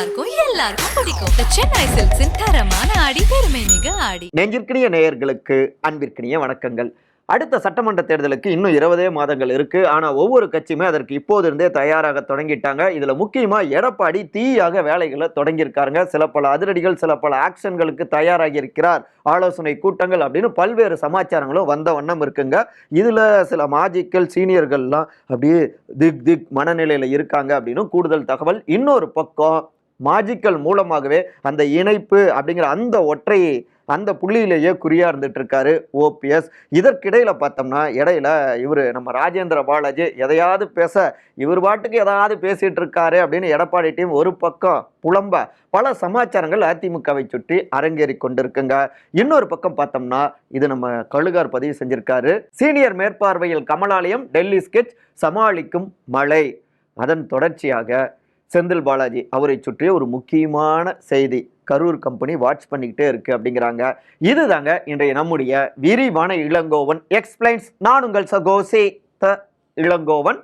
எல்லாருக்கும் எல்லாருக்கும் பிடிக்கும். சென்னை சில்க்ஸின் தரமான ஆடி பெருமை மிக ஆடி. நெஞ்சிற்கினிய நேயர்களுக்கு அன்பிற்கினிய வணக்கங்கள். அடுத்த சட்டமன்ற தேர்தலுக்கு இன்னும் இருபதே மாதங்கள் இருக்கு. ஆனா ஒவ்வொரு கட்சியுமே அதற்கு இப்போது இருந்தே தயாராக தொடங்கிட்டாங்க. இதுல முக்கியமா எடப்பாடி தீயாக வேலைகளை தொடங்கியிருக்காருங்க. சில பல அதிரடிகள் சில பல ஆக்ஷன்களுக்கு தயாராகி இருக்கிறார் ஆலோசனை கூட்டங்கள் அப்படின்னு பல்வேறு சமாச்சாரங்களும் வந்த வண்ணம் இருக்குங்க. இதுல சில மாஜிக்கல் சீனியர்கள்லாம் அப்படியே திக் திக் மனநிலையில இருக்காங்க அப்படின்னு கூடுதல் தகவல். இன்னொரு பக்கம் மாஜிக்கல் மூலமாகவே அந்த இணைப்பு அப்படிங்கிற அந்த ஒற்றை அந்த புள்ளியிலேயே குறியா இருந்துட்டு இருக்காரு ஓபிஎஸ். இதற்கிடையில் பார்த்தோம்னா இடையில இவர் நம்ம ராஜேந்திர பாலாஜி எதையாவது பேச இவர் பாட்டுக்கு எதாவது பேசிட்டு இருக்காரு அப்படின்னு எடப்பாடி டீம் ஒரு பக்கம் புலம்ப பல சமாச்சாரங்கள் அதிமுகவை சுற்றி அரங்கேறி கொண்டிருக்குங்க. இன்னொரு பக்கம் பார்த்தோம்னா இது நம்ம கழுகார் பதிவு செஞ்சிருக்காரு. சீனியர் மேற்பார்வையில் கமலாலயம் டெல்லி ஸ்கெச் சமாளிக்கும் மழை. அதன் தொடர்ச்சியாக செந்தில் பாலாஜி அவரை சுற்றிய ஒரு முக்கியமான செய்தி. கரூர் கம்பெனி வாட்ச் பண்ணிக்கிட்டே இருக்கு அப்படிங்கிறாங்க. இதுதாங்க இன்றைய நம்முடைய விரிவான இளங்கோவன் எக்ஸ்பிளைன்ஸ் நான் உங்கள் சகோசே த இளங்கோவன்.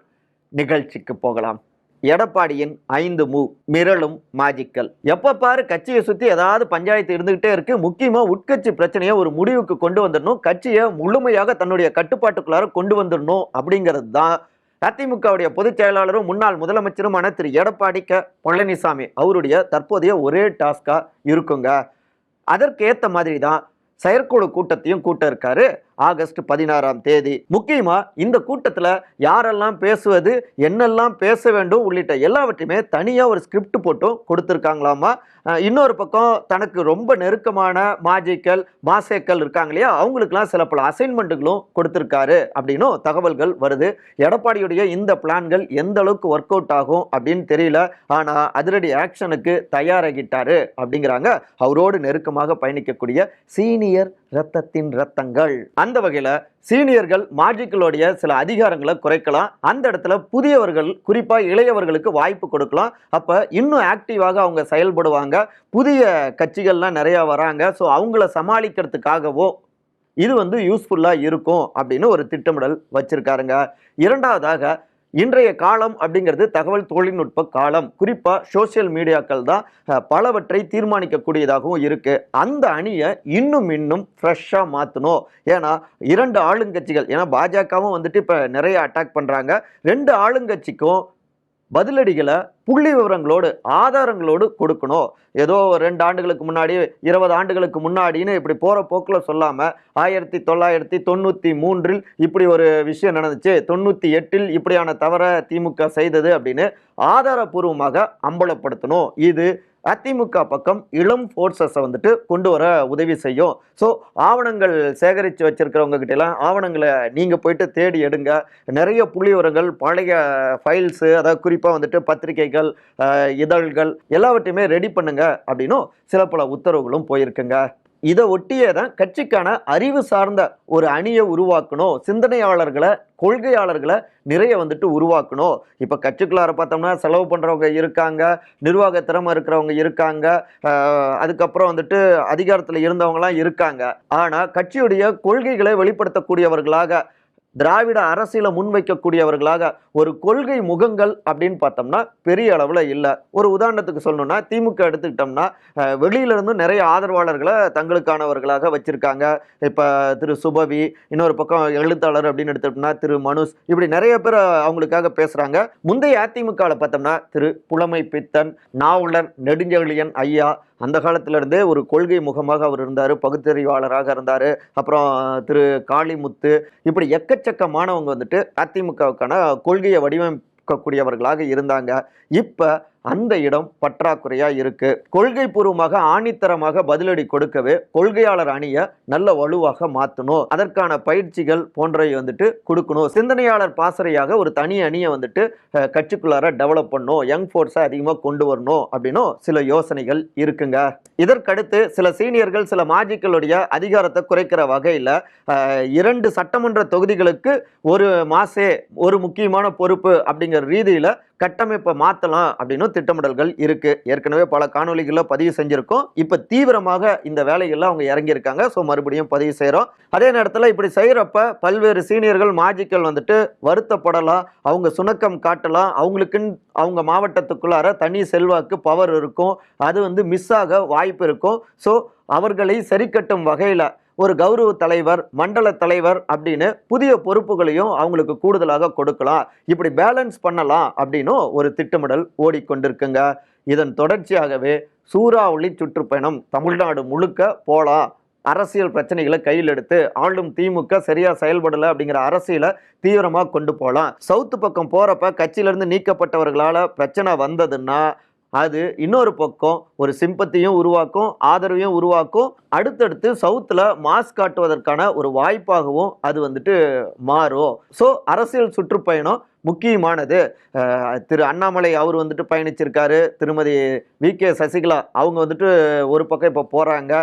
நிகழ்ச்சிக்கு போகலாம். எடப்பாடியின் ஐந்து மூ மிரளும் மாஜிக்கல் எப்போ பாரு கட்சியை சுற்றி ஏதாவது பஞ்சாயத்து இருந்துகிட்டே இருக்கு. முக்கியமாக உட்கட்சி பிரச்சனையை ஒரு முடிவுக்கு கொண்டு வந்துடணும். கட்சியை முழுமையாக தன்னுடைய கட்டுப்பாட்டுக்குள்ளார கொண்டு வந்துடணும் அப்படிங்கிறது தான் அதிமுகவுடைய பொதுச் செயலாளரும் முன்னாள் முதலமைச்சருமான திரு. எடப்பாடி க. பழனிசாமி அவருடைய தற்போதைய ஒரே டாஸ்காக இருக்குங்க. அதற்கேற்ற மாதிரி தான் செயற்குழு கூட்டத்தையும் கூட்ட இருக்காரு. ஆகஸ்ட் பதினாறாம் தேதி. முக்கியமாக இந்த கூட்டத்தில் யாரெல்லாம் பேசுவது என்னெல்லாம் பேச வேண்டும் உள்ளிட்ட எல்லாவற்றையுமே தனியாக ஒரு ஸ்கிரிப்ட் போட்டும் கொடுத்துருக்காங்களாமா? இன்னொரு பக்கம் தனக்கு ரொம்ப நெருக்கமான மாஜிக்கல் மாசேக்கல் இருக்காங்க இல்லையா? அவங்களுக்குலாம் சில பல அசைன்மெண்ட்டுகளும் கொடுத்துருக்காரு அப்படின்னும் தகவல்கள் வருது. எடப்பாடியுடைய இந்த பிளான்கள் எந்த அளவுக்கு ஒர்க் அவுட் ஆகும் அப்படின்னு தெரியல. ஆனால் அதிரடி ஆக்ஷனுக்கு தயாராகிட்டாரு அப்படிங்கிறாங்க. அவரோடு நெருக்கமாக பயணிக்கக்கூடிய சீனியர் ரத்தத்தின் ரத்தங்கள் அந்த வகையில் சீனியர்கள் மாஜிக்களுடைய சில அதிகாரங்களை குறைக்கலாம். அந்த இடத்துல புதியவர்கள் குறிப்பாக இளையவர்களுக்கு வாய்ப்பு கொடுக்கலாம். அப்போ இன்னும் ஆக்டிவாக அவங்க செயல்படுவாங்க. புதிய கட்சிகள்லாம் நிறையா வராங்க. ஸோ அவங்கள சமாளிக்கிறதுக்காகவோ இது வந்து யூஸ்ஃபுல்லாக இருக்கும் அப்படின்னு ஒரு திட்டமிடல் வச்சுருக்காருங்க. இரண்டாவதாக இன்றைய காலம் அப்படிங்கிறது தகவல் தொழில்நுட்ப காலம். குறிப்பாக சோஷியல் மீடியாக்கள் தான் பலவற்றை தீர்மானிக்கக்கூடியதாகவும் இருக்குது அந்த அணியை இன்னும் இன்னும் ஃப்ரெஷ்ஷாக மாற்றணும் ஏன்னா இரண்டு ஆளுங்கட்சிகள் ஏன்னா பாஜகவும் வந்துட்டு இப்போ நிறைய அட்டாக் பண்ணுறாங்க ரெண்டு ஆளுங்கட்சிக்கும் பதிலடிகளை புள்ளி விவரங்களோடு ஆதாரங்களோடு கொடுக்கணும். ஏதோ ரெண்டு ஆண்டுகளுக்கு முன்னாடி இருபது ஆண்டுகளுக்கு முன்னாடின்னு இப்படி போகிற போக்கில் சொல்லாமல் ஆயிரத்தி தொள்ளாயிரத்தி தொண்ணூற்றி மூன்றில் இப்படி ஒரு விஷயம் நடந்துச்சு. தொண்ணூற்றி எட்டில் இப்படியான தவற திமுக செய்தது அப்படின்னு ஆதாரபூர்வமாக அம்பலப்படுத்தணும். இது அதிமுக பக்கம் இளம் ஃபோர்ஸஸை வந்துட்டு கொண்டு வர உதவி செய்யும். ஸோ ஆவணங்கள் சேகரித்து வச்சுருக்கிறவங்க கிட்டலாம் ஆவணங்களை நீங்கள் போயிட்டு தேடி எடுங்க. நிறைய புள்ளி பழைய ஃபைல்ஸு அதாவது குறிப்பாக வந்துட்டு பத்திரிகைகள் இதழ்கள் எல்லாவற்றையுமே ரெடி பண்ணுங்க. அப்படின்னும் சில பல உத்தரவுகளும் போயிருக்குங்க. இதை ஒட்டியே தான் கட்சிக்கான அறிவு சார்ந்த ஒரு அணியை உருவாக்கணும் சிந்தனையாளர்களை கொள்கையாளர்களை நிறைய வந்துட்டு உருவாக்கணும். இப்போ கட்சிக்குள்ளார பார்த்தோம்னா செலவு பண்ணுறவங்க இருக்காங்க நிர்வாக திறமை இருக்கிறவங்க இருக்காங்க அதுக்கப்புறம் வந்துட்டு அதிகாரத்தில் இருந்தவங்களாம் இருக்காங்க. ஆனால் கட்சியுடைய கொள்கைகளை வெளிப்படுத்தக்கூடியவர்களாக திராவிட அரசியலை முன்வைக்கக்கூடியவர்களாக ஒரு கொள்கை முகங்கள் அப்படின்னு பார்த்தோம்னா பெரிய அளவில் இல்லை. ஒரு உதாரணத்துக்கு சொல்லணும்னா திமுக எடுத்துக்கிட்டோம்னா வெளியிலிருந்து நிறைய ஆதரவாளர்களை தங்களுக்கானவர்களாக வச்சுருக்காங்க. இப்போ திரு சுபவி இன்னொரு பக்கம் எழுத்தாளர் அப்படின்னு எடுத்துட்டோம்னா திரு மனுஷ் இப்படி நிறைய பேர் அவங்களுக்காக பேசுகிறாங்க முந்தைய அதிமுகவில் பார்த்தோம்னா திரு புலமை பித்தன் நாவலர் நெடுஞ்செழியன் ஐயா அந்த காலத்திலேருந்தே ஒரு கொள்கை முகமாக அவர் இருந்தார் பகுத்தறிவாளராக இருந்தார் அப்புறம் திரு காளிமுத்து இப்படி எக்கச்சக்கமானவங்க வந்துட்டு அதிமுகவுக்கான கொள்கையை வடிவமைக்கக்கூடியவர்களாக இருந்தாங்க. இப்போ அந்த இடம் பற்றாக்குறையா இருக்கு. கொள்கை பூர்வமாக ஆணித்தரமாக பதிலடி கொடுக்கவே கொள்கையாளர் அணியை நல்ல வலுவாக மாற்றணும் அதற்கான பயிற்சிகள் போன்றவை வந்துட்டு கொடுக்கணும். சிந்தனையாளர் பாசறையாக ஒரு தனி அணியை வந்துட்டு கட்சிக்குள்ளார டெவலப் பண்ணணும். யங் ஃபோர்ஸை அதிகமாக கொண்டு வரணும் அப்படின்னும் சில யோசனைகள் இருக்குங்க. இதற்கடுத்து சில சீனியர்கள் சில மாஜிக்களுடைய அதிகாரத்தை குறைக்கிற வகையில் இரண்டு சட்டமன்ற தொகுதிகளுக்கு ஒரு மாசே ஒரு முக்கியமான பொறுப்பு அப்படிங்கிற ரீதியில் கட்டமைப்பை மாற்றலாம் அப்படின்னு திட்டமிடல்கள் இருக்குது ஏற்கனவே பல காணொலிகளில் பதிவு செஞ்சுருக்கோம். இப்போ தீவிரமாக இந்த வேலைகள்லாம் அவங்க இறங்கியிருக்காங்க. ஸோ மறுபடியும் பதிவு செய்கிறோம் அதே நேரத்தில் இப்படி செய்கிறப்ப பல்வேறு சீனியர்கள் மாஜிக்கள் வந்துட்டு வருத்தப்படலாம். அவங்க சுணக்கம் காட்டலாம். அவங்களுக்குன்னு அவங்க மாவட்டத்துக்குள்ளார தனி செல்வாக்கு பவர் இருக்கும். அது வந்து மிஸ் ஆக வாய்ப்பு இருக்கும். ஸோ அவர்களை சரிக்கட்டும் வகையில் ஒரு கௌரவ தலைவர் மண்டல தலைவர் அப்படின்னு புதிய பொறுப்புகளையும் அவங்களுக்கு கூடுதலாக கொடுக்கலாம். இப்படி பேலன்ஸ் பண்ணலாம் அப்படின்னும் ஒரு திட்டமிடல் ஓடிக்கொண்டிருக்குங்க. இதன் தொடர்ச்சியாகவே சூறாவளி சுற்றுப்பயணம் தமிழ்நாடு முழுக்க போலாம். அரசியல் பிரச்சனைகளை கையில் எடுத்து ஆளும் திமுக சரியா செயல்படலை அப்படிங்கிற அரசியலை தீவிரமாக கொண்டு போகலாம் சவுத்து பக்கம் போறப்ப கட்சியிலிருந்து நீக்கப்பட்டவர்களால் பிரச்சனை வந்ததுன்னா அது இன்னொரு பக்கம் ஒரு சிம்பத்தியும் உருவாக்கும் ஆதரவையும் உருவாக்கும். அடுத்தடுத்து சவுத்தில் மாஸ் காட்டுவதற்கான ஒரு வாய்ப்பாகவும் அது வந்துட்டு மாறும். ஸோ அரசியல் சுற்றுப்பயணம் முக்கியமானது. திரு அண்ணாமலை அவர் வந்துட்டு பயணிச்சிருக்காரு. திருமதி வி. கே. சசிகலா அவங்க வந்துட்டு ஒரு பக்கம் இப்போ போகிறாங்க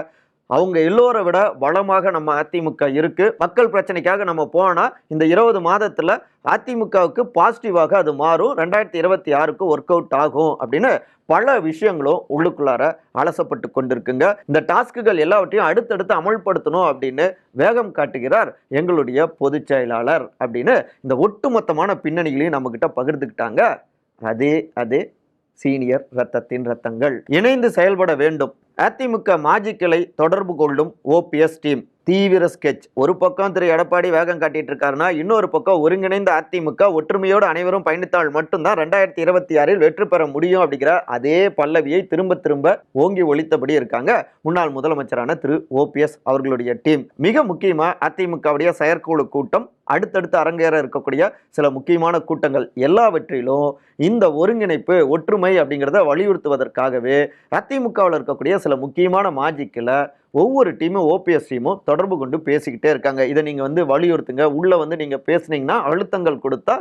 அவங்க எல்லோரை விட வளமாக நம்ம அதிமுக இருக்குது மக்கள் பிரச்சனைக்காக நம்ம போனால் இந்த இருபது மாதத்தில் அதிமுகவுக்கு பாசிட்டிவாக அது மாறும். ரெண்டாயிரத்தி இருபத்தி ஆறுக்கு ஒர்க் அவுட் ஆகும் அப்படின்னு பல விஷயங்களும் உள்ளுக்குள்ளார அலசப்பட்டு கொண்டிருக்குங்க. இந்த டாஸ்க்குகள் எல்லாவற்றையும் அடுத்தடுத்து அமல்படுத்தணும் அப்படின்னு வேகம் காட்டுகிறார் எங்களுடைய பொதுச் செயலாளர் அப்படின்னு இந்த ஒட்டுமொத்தமான பின்னணிகளையும் நம்மக்கிட்ட பகிர்ந்துக்கிட்டாங்க. அதே அதே சீனியர் ரத்தத்தின் ரத்தங்கள். இணைந்து செயல்பட வேண்டும். அதிமுக மாஜிக்களை தொடர்பு கொள்ளும் ஓபிஎஸ் டீம். தீவிர ஸ்கெட்ச் ஒரு பக்கம் திரு எடப்பாடி வேகம் காட்டிட்டு இருக்காருன்னா இன்னொரு பக்கம் ஒருங்கிணைந்த அதிமுக ஒற்றுமையோடு அனைவரும் பயணித்தால் மட்டும்தான் ரெண்டாயிரத்தி இருபத்தி ஆறில் வெற்றி பெற முடியும் அப்படிங்கிற அதே பல்லவியை திரும்ப திரும்ப ஓங்கி ஒழித்தபடி இருக்காங்க முன்னாள் முதலமைச்சரான திரு ஓபிஎஸ் அவர்களுடைய டீம் மிக முக்கியமா அதிமுகவுடைய செயற்குழு கூட்டம் அடுத்தடுத்து அரங்கேற இருக்கக்கூடிய சில முக்கியமான கூட்டங்கள் எல்லாவற்றிலும் இந்த ஒருங்கிணைப்பு ஒற்றுமை அப்படிங்கிறத வலியுறுத்துவதற்காகவே அதிமுகவில் இருக்கக்கூடிய சில முக்கியமான மாஜிக்கில் ஒவ்வொரு டீமும் ஓபிஎஸ் டீமும் தொடர்பு கொண்டு பேசிக்கிட்டே இருக்காங்க. இதை நீங்கள் வந்து வலியுறுத்துங்க. உள்ளே வந்து நீங்கள் பேசுனீங்கன்னா அழுத்தங்கள் கொடுத்தா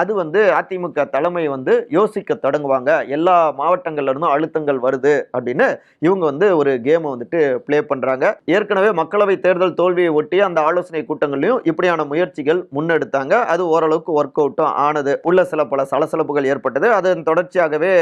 அது வந்து அதிமுக தலைமை வந்து யோசிக்க தொடங்குவாங்க. எல்லா மாவட்டங்கள்ல இருந்தும் அழுத்தங்கள் வருது அப்படின்னு இவங்க வந்து ஒரு கேமை வந்துட்டு ப்ளே பண்ணுறாங்க ஏற்கனவே மக்களவை தேர்தல் தோல்வியை ஒட்டி அந்த ஆலோசனை கூட்டங்களையும் இப்படியான முயற்சிகள் முன்னெடுத்தாங்க. அது ஓரளவுக்கு ஒர்க் அவுட்டும் ஆனது. உள்ள சில பல சலசலப்புகள் ஏற்பட்டது. அதன் தொடர்ச்சியாகவே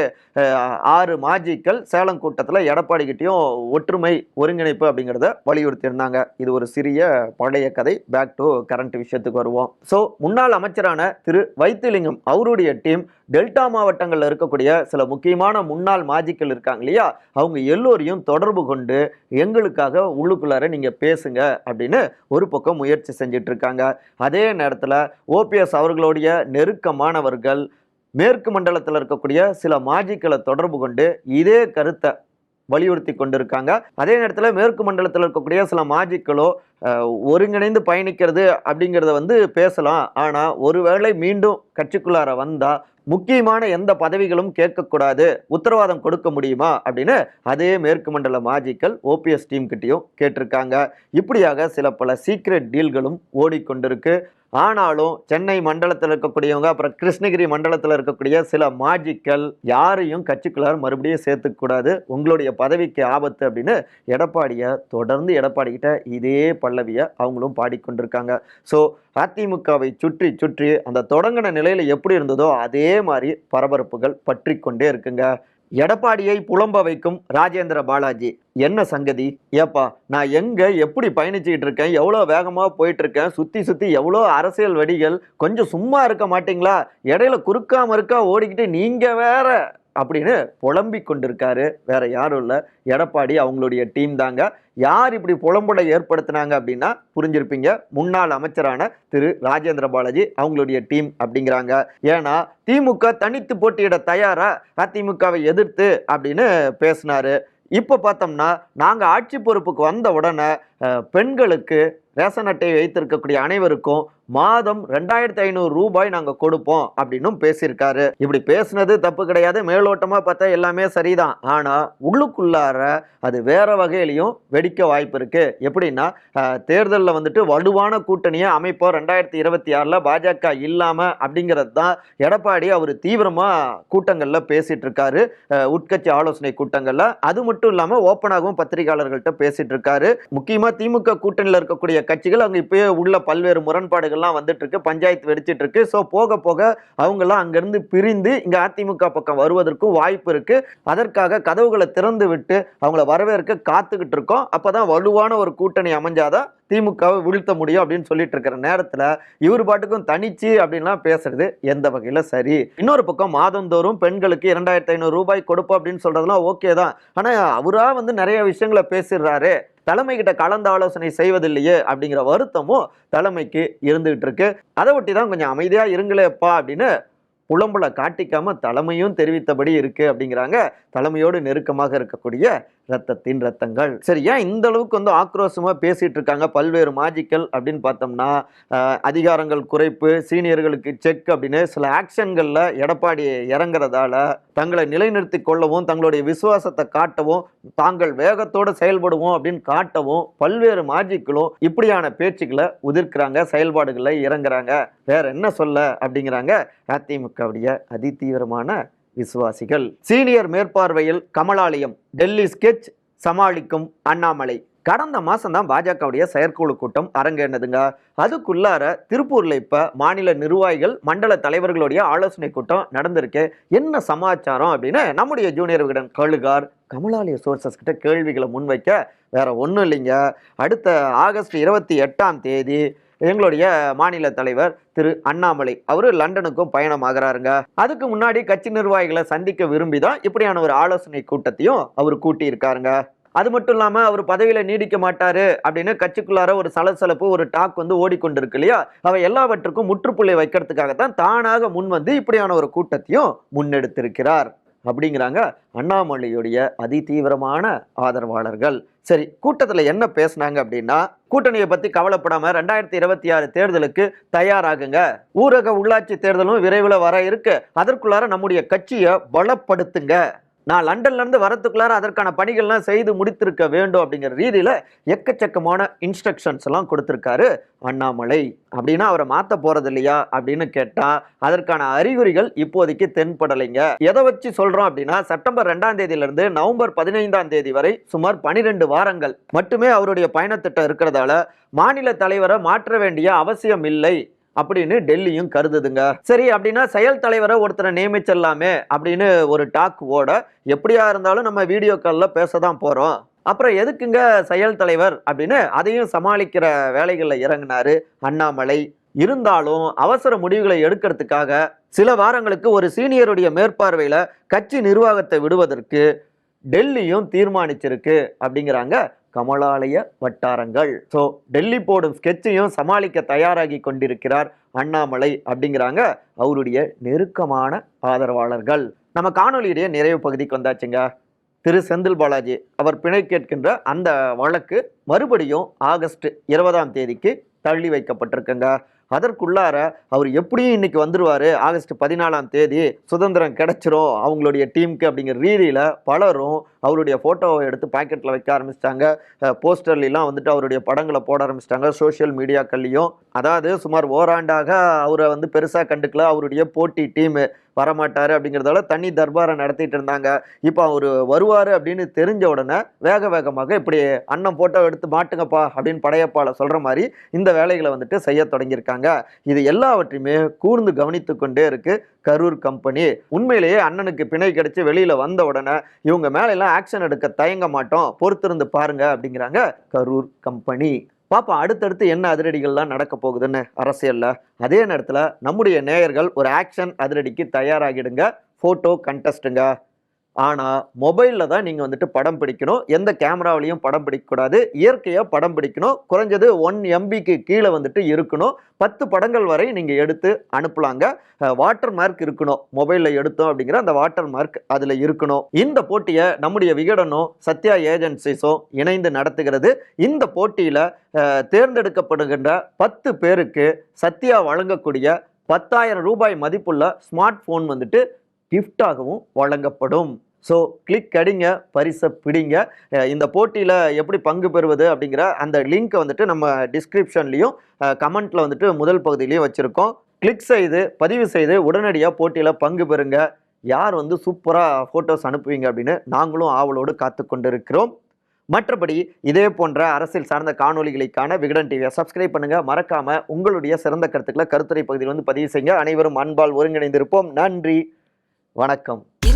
ஆறு மாஜிக்கள் சேலம் கூட்டத்தில் எடப்பாடிக்கிட்டேயும் ஒற்றுமை ஒருங்கிணைப்பு அப்படிங்கிறத வலியுறுத்தியிருந்தாங்க. இது ஒரு சிறிய பழைய கதை. பேக் டு கரண்ட் விஷயத்துக்கு வருவோம். ஸோ முன்னாள் அமைச்சரான திரு வைத்திலிங்கம் அவருடைய டீம் டெல்டா மாவட்டங்களில் இருக்கக்கூடிய சில முக்கியமான முன்னாள் மாஜிக்கள் இருக்காங்க இல்லையா? அவங்க எல்லோரையும் தொடர்பு கொண்டு எங்களுக்காக உள்ளுக்குள்ளார நீங்கள் பேசுங்க அப்படின்னு ஒரு பக்கம் முயற்சி செஞ்சுட்டு இருக்காங்க. அதே நேரத்தில் ஓபிஎஸ் அவர்களுடைய நெருக்கமானவர்கள் மேற்கு மண்டலத்தில் இருக்கக்கூடிய சில மாஜிக்களை தொடர்பு கொண்டு இதே கருத்தை வலியுறுத்தி கொண்டிருக்காங்க. அதே நேரத்தில் மேற்கு மண்டலத்தில் இருக்கக்கூடிய சில மாஜிக்களோ ஒருங்கிணைந்து பயணிக்கிறது அப்படிங்கிறத வந்து பேசலாம். ஆனால் ஒருவேளை மீண்டும் கட்சிக்குள்ளார வந்தால் முக்கியமான எந்த பதவிகளும் கேட்கக்கூடாது உத்தரவாதம் கொடுக்க முடியுமா அப்படின்னு அதே மேற்கு மண்டல மாஜிக்கள் ஓபிஎஸ் டீம் கிட்டேயும் கேட்டிருக்காங்க. இப்படியாக சில பல சீக்ரெட் டீல்களும் ஓடிக்கொண்டிருக்கு. ஆனாலும் சென்னை மண்டலத்தில் இருக்கக்கூடியவங்க அப்புறம் கிருஷ்ணகிரி மண்டலத்தில் இருக்கக்கூடிய சில மாஜிக்கள் யாரையும் கட்சிக்குள்ளார் மறுபடியும் சேர்த்துக்கூடாது உங்களுடைய பதவிக்கு ஆபத்து அப்படின்னு எடப்பாடியை தொடர்ந்து எடப்பாடிக்கிட்ட இதே பல்லவியை அவங்களும் பாடிக்கொண்டிருக்காங்க. ஸோ அதிமுகவை சுற்றி சுற்றி அந்த தொடங்கின நிலையில் எப்படி இருந்ததோ அதே மாதிரி பரபரப்புகள் பற்றி கொண்டே இருக்குங்க. எடப்பாடியை புலம்ப வைக்கும் ராஜேந்திர பாலாஜி. என்ன சங்கதி? ஏப்பா நான் எங்க எப்படி பயணிச்சுக்கிட்டு இருக்கேன்? எவ்வளோ வேகமாக போயிட்டு இருக்கேன்? சுற்றி எவ்வளோ அரசியல் வெடிகள்? கொஞ்சம் சும்மா இருக்க மாட்டீங்களா? இடையில குறுக்காம இருக்கா ஓடிக்கிட்டு நீங்கள் வேற. அப்படின்னு புலம்பிக் கொண்டிருக்காரு. வேற யாரும் இல்லை. எடப்பாடி அவங்களுடைய டீம் தாங்க. யார் இப்படி புலம்புட ஏற்படுத்தினாங்க அப்படின்னா புரிஞ்சிருப்பீங்க. முன்னாள் அமைச்சரான திரு ராஜேந்திர பாலாஜி அவங்களுடைய டீம் அப்படிங்கிறாங்க. ஏன்னா திமுக தனித்து போட்டியிட தயாரா? அதிமுகவை எதிர்த்து அப்படின்னு பேசினாரு. இப்போ பார்த்தோம்னா நாங்கள் ஆட்சி பொறுப்புக்கு வந்த உடனே பெண்களுக்கு ரேஷன் அட்டை வைத்திருக்கக்கூடிய அனைவருக்கும் மாதம் ரெண்டாயிரத்தி ஐநூறு ரூபாய் நாங்கள் கொடுப்போம் அப்படின்னும் பேசியிருக்காரு. இப்படி பேசுனது தப்பு கிடையாது. மேலோட்டமாக பார்த்தா எல்லாமே சரிதான். ஆனால் உள்ளுக்குள்ளார அது வேற வகையிலையும் வெடிக்க வாய்ப்பு இருக்கு. எப்படின்னா தேர்தலில் வந்துட்டு வலுவான கூட்டணியை அமைப்போம். ரெண்டாயிரத்தி இருபத்தி ஆறில் பாஜக இல்லாமல் அப்படிங்கிறது தான் எடப்பாடி அவர் தீவிரமாக கூட்டங்களில் பேசிகிட்டு இருக்காரு உட்கட்சி ஆலோசனை கூட்டங்களில். அது மட்டும் இல்லாமல் ஓப்பனாகவும் பத்திரிகையாளர்கள்ட்ட பேசிகிட்டு இருக்காரு முக்கியமாக திமுக கூட்டணியில் இருக்கக்கூடிய கட்சிகள் அங்கே இப்பயே உள்ள பல்வேறு முரண்பாடுகள்லாம் வந்துட்டு இருக்கு பஞ்சாயத்து வெடிச்சிட்டு இருக்கு ஸோ போக போக அவங்கெல்லாம் அங்கிருந்து பிரிந்து இங்க அதிமுக பக்கம் வருவதற்கும் வாய்ப்பு இருக்கு. அதற்காக கதவுகளை திறந்து விட்டு அவங்கள வரவேற்க காத்துக்கிட்டு இருக்கோம். அப்போதான் வலுவான ஒரு கூட்டணி அமைஞ்சாதான் திமுகவை வீழ்த்த முடியும் அப்படின்னு சொல்லிட்டு இருக்கிற நேரத்தில் இவர் பாட்டுக்கும் தனிச்சு அப்படின்லாம் பேசுறது எந்த வகையில் சரி? இன்னொரு பக்கம் மாதந்தோறும் பெண்களுக்கு இரண்டாயிரத்தி ஐநூறு ரூபாய் கொடுப்போம் அப்படின்னு சொல்றதுலாம் ஓகே தான். ஆனால் அவராக வந்து நிறைய விஷயங்களை பேசிடுறாரு. தலைமை கிட்ட கலந்து ஆலோசனை செய்வதில்லையே அப்படிங்கிற வருத்தமும் தலைமைக்கு இருந்துகிட்டு இருக்கு. அதை ஒட்டி தான் கொஞ்சம் அமைதியாக இருங்களேப்பா அப்படின்னு புலம்புல காட்டிக்காம தலைமையும் தெரிவித்தபடி இருக்கு அப்படிங்கிறாங்க. தலைமையோடு நெருக்கமாக இருக்கக்கூடிய ரத்தத்தின் ரத்தங்கள் சரி ஏன் இந்த அளவுக்கு வந்து ஆக்ரோஷமாக பேசிட்டு இருக்காங்க? பல்வேறு மாஜிக்கல் அப்படின்னு பார்த்தோம்னா அதிகாரங்கள் குறைப்பு சீனியர்களுக்கு செக் அப்படின்னு சில ஆக்ஷன்களில் எடப்பாடி இறங்குறதால தங்களை நிலைநிறுத்தி கொள்ளவும் தங்களுடைய விசுவாசத்தை காட்டவும் தாங்கள் வேகத்தோடு செயல்படுவோம் அப்படின்னு காட்டவும் பல்வேறு மாஜிக்களும் இப்படியான பேச்சுக்களை உதிர்க்கிறாங்க செயல்பாடுகளை இறங்குறாங்க. வேற என்ன சொல்ல அப்படிங்கிறாங்க அதிமுகவுடைய அதிதீவிரமான விசுவாசிகள். சீனியர் மேற்பார்வையில் கமலாலயம் டெல்லி ஸ்கெட்ச் சமாளிக்கும் அண்ணாமலை. கடந்த மாதம் தான் பாஜகவுடைய செயற்குழு கூட்டம் அரங்கேறினதுங்க. அதுக்குள்ளார திருப்பூரில் இப்போ மாநில நிர்வாகிகள் மண்டல தலைவர்களுடைய ஆலோசனை கூட்டம் நடந்திருக்கு. என்ன சமாச்சாரம் அப்படின்னு நம்முடைய ஜூனியர் விகடன் கழுகார் கமலாலய சோர்சஸ் கிட்ட கேள்விகளை முன்வைக்க வேற ஒன்றும் இல்லைங்க. அடுத்த ஆகஸ்ட் இருபத்தி எட்டாம் தேதி எங்களுடைய மாநில தலைவர் திரு அண்ணாமலை. அவரு லண்டனுக்கும் பயணமாகறாருங்க. அதுக்கு முன்னாடி கட்சி நிர்வாகிகளை சந்திக்க விரும்பி தான் இப்படியான ஒரு ஆலோசனை கூட்டத்தையும் அவர் கூட்டியிருக்காருங்க. அது மட்டும் இல்லாமல் அவர் பதவியில் நீடிக்க மாட்டார் அப்படின்னு கட்சிக்குள்ளார ஒரு சலசலப்பு ஒரு டாக் வந்து ஓடிக்கொண்டிருக்கு இல்லையா? அவை எல்லாவற்றுக்கும் முற்றுப்புள்ளி வைக்கிறதுக்காகத்தான் தானாக முன் வந்து இப்படியான ஒரு கூட்டத்தையும் முன்னெடுத்திருக்கிறார். அப்படிங்கிறாங்க அண்ணாமலையுடைய அதிதீவிரமான ஆதரவாளர்கள். சரி கூட்டத்தில் என்ன பேசுனாங்க அப்படின்னா கூட்டணியை பற்றி கவலைப்படாமல் ரெண்டாயிரத்தி இருபத்தி ஆறு தேர்தலுக்கு தயாராகுங்க. ஊரக உள்ளாட்சி தேர்தலும் விரைவில் வர இருக்கு. அதற்குள்ளார நம்முடைய கட்சியை பலப்படுத்துங்க. நான் லண்டன்லேருந்து வரத்துக்குள்ளார அதற்கான பணிகள்லாம் செய்து முடித்திருக்க வேண்டும் அப்படிங்கிற ரீதியில் எக்கச்சக்கமான இன்ஸ்ட்ரக்ஷன்ஸ் எல்லாம் கொடுத்துருக்காரு அண்ணாமலை. அப்படின்னா அவரை மாற்ற போகிறது இல்லையா அப்படின்னு கேட்டால் அதற்கான அறிகுறிகள் இப்போதைக்கு தென்படலைங்க. எதை வச்சு சொல்கிறோம் அப்படின்னா செப்டம்பர் ரெண்டாம் தேதியிலிருந்து நவம்பர் பதினைந்தாம் தேதி வரை சுமார் பனிரெண்டு வாரங்கள் மட்டுமே அவருடைய பயணத்திட்டம் இருக்கிறதால மாநில தலைவரை மாற்ற வேண்டிய அவசியம் இல்லை. அப்படின்னு டெல்லியும் கருதுதுங்க. சரி அப்படின்னா செயல் தலைவரை ஒருத்தரை நியமிச்சிடலாமே அப்படின்னு ஒரு டாக் ஓட எப்படியா இருந்தாலும் நம்ம வீடியோ காலில் பேச தான் போகிறோம் அப்புறம் எதுக்குங்க செயல் தலைவர் அப்படின்னு அதையும் சமாளிக்கிற வேலைகளில் இறங்கினாரு அண்ணாமலை. இருந்தாலும் அவசர முடிவுகளை எடுக்கிறதுக்காக சில வாரங்களுக்கு ஒரு சீனியருடைய மேற்பார்வையில் கட்சி நிர்வாகத்தை விடுவதற்கு டெல்லியும் தீர்மானிச்சிருக்கு அப்படிங்கிறாங்க கமலாலய வட்டாரங்கள். ஸோ டெல்லி போடும் ஸ்கெட்சையும் சமாளிக்க தயாராகி கொண்டிருக்கிறார் அண்ணாமலை அப்படிங்கிறாங்க அவருடைய நெருக்கமான ஆதரவாளர்கள். நம்ம காணொலியுடைய நிறைவு பகுதிக்கு வந்தாச்சுங்க. திரு செந்தில் பாலாஜி அவர் பிணை கேட்கின்ற அந்த வழக்கு மறுபடியும் ஆகஸ்ட் இருபதாம் தேதிக்கு தள்ளி வைக்கப்பட்டிருக்குங்க. அதற்குள்ளார அவர் எப்படியும் இன்னைக்கு வந்துடுவார் ஆகஸ்ட் பதினாலாம் தேதி சுதந்திரம் கிடைச்சிரும். அவங்களுடைய டீமுக்கு அப்படிங்கிற ரீதியில் பலரும் அவருடைய ஃபோட்டோவை எடுத்து பாக்கெட்டில் வைக்க ஆரம்பிச்சிட்டாங்க. போஸ்டர்லாம் வந்துட்டு அவருடைய படங்களை போட ஆரம்பிச்சிட்டாங்க. சோஷியல் மீடியாக்கள்லையும். அதாவது சுமார் ஓராண்டாக அவரை வந்து பெருசாக கண்டுக்கல. அவருடைய போட்டி டீமு. வரமாட்டார் அப்படிங்கிறதால தனி தர்பாரை நடத்திட்டு இருந்தாங்க. இப்போ அவர் வருவார் அப்படின்னு தெரிஞ்ச உடனே வேக வேகமாக இப்படி அண்ணன் போட்டோ எடுத்து மாட்டுங்கப்பா அப்படின்னு படையப்பால சொல்கிற மாதிரி இந்த வேலைகளை வந்துட்டு செய்ய தொடங்கியிருக்காங்க. இது எல்லாவற்றையுமே கூர்ந்து கவனித்து கொண்டே இருக்கு கரூர் கம்பெனி உண்மையிலேயே அண்ணனுக்கு பிணை கிடைச்சி வெளியில் வந்த உடனே இவங்க மேலெல்லாம் ஆக்ஷன் எடுக்க தயங்க மாட்டோம். பொறுத்திருந்து பாருங்க அப்படிங்கிறாங்க கரூர் கம்பெனி பாப்பா அடுத்தடுத்து என்ன அதிரடிகள்லாம் நடக்க போகுதுன்னு அரசியலில்? அதே நேரத்தில் நம்முடைய நேயர்கள் ஒரு ஆக்ஷன் அதிரடிக்கு தயாராகிடுங்க. ஃபோட்டோ கண்டஸ்ட்டுங்க ஆனால் மொபைலில் தான் நீங்கள் வந்துட்டு படம் பிடிக்கணும். எந்த கேமராவிலையும் படம் பிடிக்கக்கூடாது இயற்கையாக படம் பிடிக்கணும். குறைஞ்சது ஒன் எம்பிக்கு கீழே வந்துட்டு இருக்கணும். பத்து படங்கள் வரை நீங்கள் எடுத்து அனுப்பலாங்க. வாட்டர் மார்க் இருக்கணும். மொபைலில் எடுத்தோம் அப்படிங்கிற அந்த வாட்டர் மார்க் அதில் இருக்கணும். இந்த போட்டியை நம்முடைய விகடனும் சத்யா ஏஜென்சிஸும் இணைந்து நடத்துகிறது. இந்த போட்டியில் தேர்ந்தெடுக்கப்படுகின்ற பத்து பேருக்கு சத்யா வழங்கக்கூடிய பத்தாயிரம் ரூபாய் மதிப்புள்ள ஸ்மார்ட் ஃபோன் வந்துட்டு கிஃப்டாகவும் வழங்கப்படும். ஸோ கிளிக் அடிங்க பரிசை பிடிங்க. இந்த போட்டியில் எப்படி பங்கு பெறுவது அப்படிங்கிற அந்த லிங்க்கை வந்துட்டு நம்ம டிஸ்கிரிப்ஷன்லேயும் கமெண்ட்டில் வந்துட்டு முதல் பகுதியிலையும் வச்சுருக்கோம். கிளிக் செய்து பதிவு செய்து உடனடியாக போட்டியில் பங்கு பெறுங்க. யார் வந்து சூப்பராக ஃபோட்டோஸ் அனுப்புவீங்க அப்படின்னு நாங்களும் ஆவலோடு காத்து கொண்டிருக்கிறோம். மற்றபடி இதே போன்ற அரசியல் சார்ந்த காணொலிகளுக்கான விகடன் டிவியை சப்ஸ்கிரைப் பண்ணுங்கள் மறக்காமல் உங்களுடைய சிறந்த கருத்துக்களை கருத்துரை பகுதியில் வந்து பதிவு செய்யுங்க. அனைவரும் அன்பால் ஒருங்கிணைந்திருப்போம். நன்றி. வணக்கம்.